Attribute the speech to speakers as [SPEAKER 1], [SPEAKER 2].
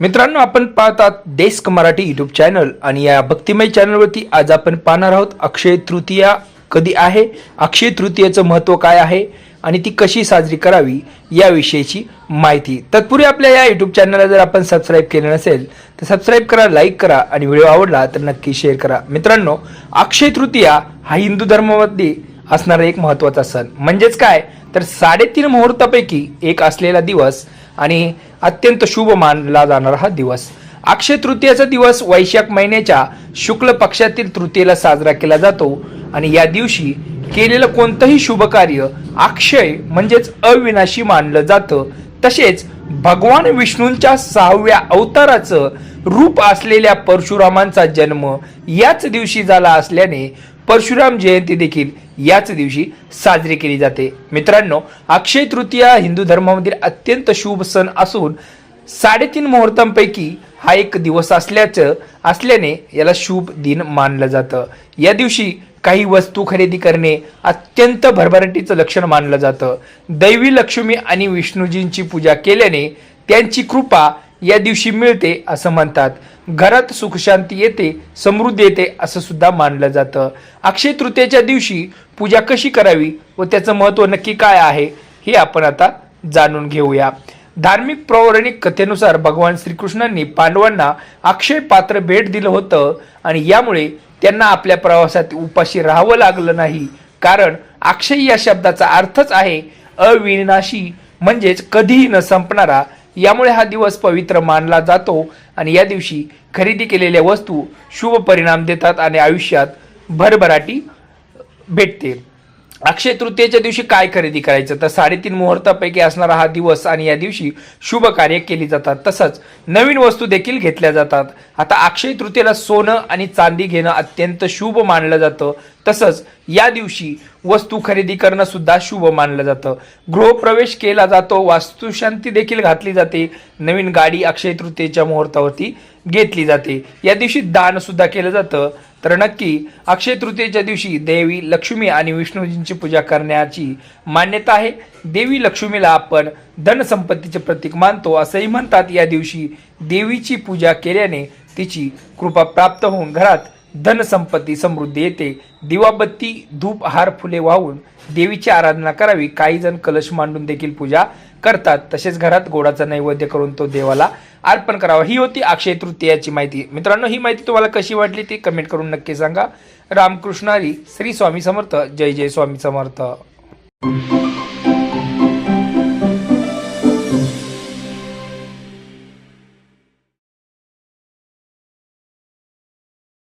[SPEAKER 1] मित्रांनो आपण पाहतात डेस्क मराठी युट्यूब चॅनल आणि या भक्तिमय चॅनलवरती आज आपण पाहणार आहोत अक्षय तृतीया कधी आहे अक्षय तृतीयेचं महत्त्व काय आहे आणि ती कशी साजरी करावी याविषयीची माहिती. तत्पूर्वी आपल्या या युट्यूब चॅनलला जर आपण सबस्क्राईब केलं नसेल तर सबस्क्राईब करा लाईक करा आणि व्हिडिओ आवडला तर नक्की शेअर करा. मित्रांनो अक्षय तृतीया हा हिंदू धर्मामध्ये असणारा एक महत्त्वाचा सण. म्हणजेच काय? तर साडेतीन मुहूर्तापैकी एक असलेला दिवस आणि अत्यंत शुभ मानला जाणारा हा दिवस. अक्षय तृतीयाचा दिवस वैशाख महिन्याच्या शुक्ल पक्षातील तृतीयेला साजरा केला जातो आणि या दिवशी केलेलं कोणतंही शुभ कार्य अक्षय म्हणजेच अविनाशी मानलं जातं. तसेच भगवान विष्णूंच्या सहाव्या अवताराचं रूप असलेल्या परशुरामांचा जन्म याच दिवशी झाला असल्याने परशुराम जयंती देखील याच दिवशी साजरी केली जाते. मित्रांनो अक्षय तृतीया हिंदू धर्मामधील अत्यंत शुभ सण असून साडेतीन मुहूर्तांपैकी हा एक दिवस असल्याचं असल्याने याला शुभ दिन मानलं जातं. या दिवशी काही वस्तू खरेदी करणे अत्यंत भरभराटीचं लक्षण मानलं जातं. दैवी लक्ष्मी आणि विष्णूजींची पूजा केल्याने त्यांची कृपा या दिवशी मिळते असं म्हणतात. घरात सुखशांती येते समृद्धी येते असं सुद्धा मानलं जातं. अक्षय तृतीयेच्या दिवशी पूजा कशी करावी व त्याचं महत्त्व नक्की काय आहे हे आपण आता जाणून घेऊया. धार्मिक पौराणिक कथेनुसार भगवान श्रीकृष्णांनी पांडवांना अक्षय पात्र भेट दिलं होतं आणि यामुळे त्यांना आपल्या प्रवासात उपाशी राहावं लागलं नाही. कारण अक्षय या शब्दाचा अर्थच आहे अविनाशी म्हणजेच कधीही न संपणारा यामुळे हा दिवस पवित्र मानला जातो आणि या दिवशी खरेदी केलेल्या वस्तू शुभ परिणाम देतात आणि आयुष्यात भरभराटी भेटते. अक्षय तृतीयेच्या दिवशी काय खरेदी करायचं? तर साडेतीन मुहूर्तापैकी असणारा हा दिवस आणि या दिवशी शुभ कार्य केली जातात. तसंच नवीन वस्तू देखील घेतल्या जातात. आता अक्षय तृतीयेला सोनं आणि चांदी घेणं अत्यंत शुभ मानलं जातं. तसंच या दिवशी वस्तू खरेदी करणं सुद्धा शुभ मानलं जातं. गृहप्रवेश केला जातो. वास्तुशांती देखील घातली जाते. नवीन गाडी अक्षय तृतीयेच्या मुहूर्तावरती घेतली जाते. या दिवशी दान सुद्धा केलं जातं. तर नक्की अक्षय तृतीयेच्या दिवशी देवी लक्ष्मी आणि विष्णूजींची पूजा करण्याची मान्यता आहे. देवी लक्ष्मीला आपण धनसंपत्तीचे प्रतीक मानतो असंही म्हणतात. या दिवशी देवीची पूजा केल्याने तिची कृपा प्राप्त होऊन घरात धनसंपत्ती समृद्धी येते. दिवाबत्ती धूप हार फुले वाहून देवीची आराधना करावी. काही जण कलश मांडून देखील पूजा करतात. तसेच घरात गोडाचा नैवेद्य करून तो देवाला अर्पण करावा. ही होती अक्षय तृतीयाची माहिती. मित्रांनो ही माहिती तुम्हाला कशी वाटली ती कमेंट करून नक्की सांगा. रामकृष्णारी श्री स्वामी समर्थ. जय जय स्वामी समर्थ.